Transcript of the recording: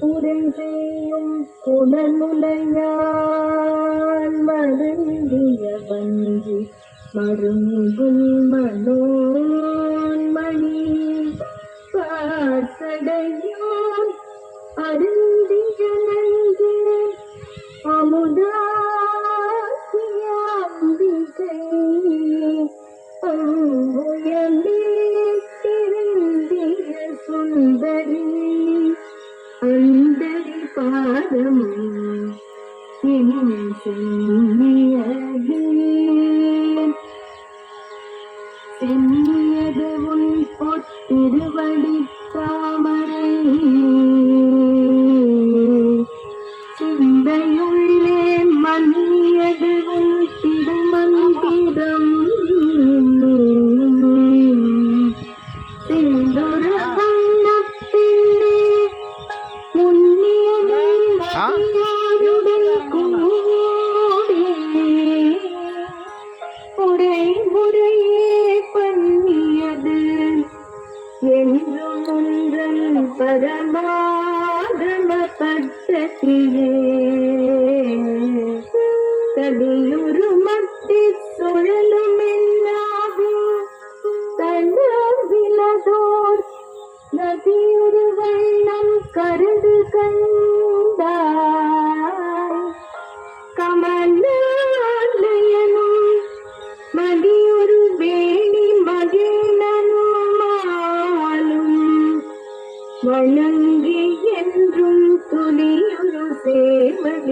പുരഞ്ചെയ്യും കുടലുലയാൽ മരുന്നിയ വഞ്ചി മരുങ്ങും സുന്ദരി சுந்தரி சென்னியது உன் பொத்திருவடி தாமரை சிந்தையுள்ளே மன்னியது உன் திருமந்திரம். முறையே பண்ணியது என்றும் ஒன்றன் பரமாதம பட்டத்திலே தடியுரு மத்தி சுழலும் எல்லாகும் தளவிலதோர் நதியுரு வண்ணம் கருது கண்டார். வணங்கி என்று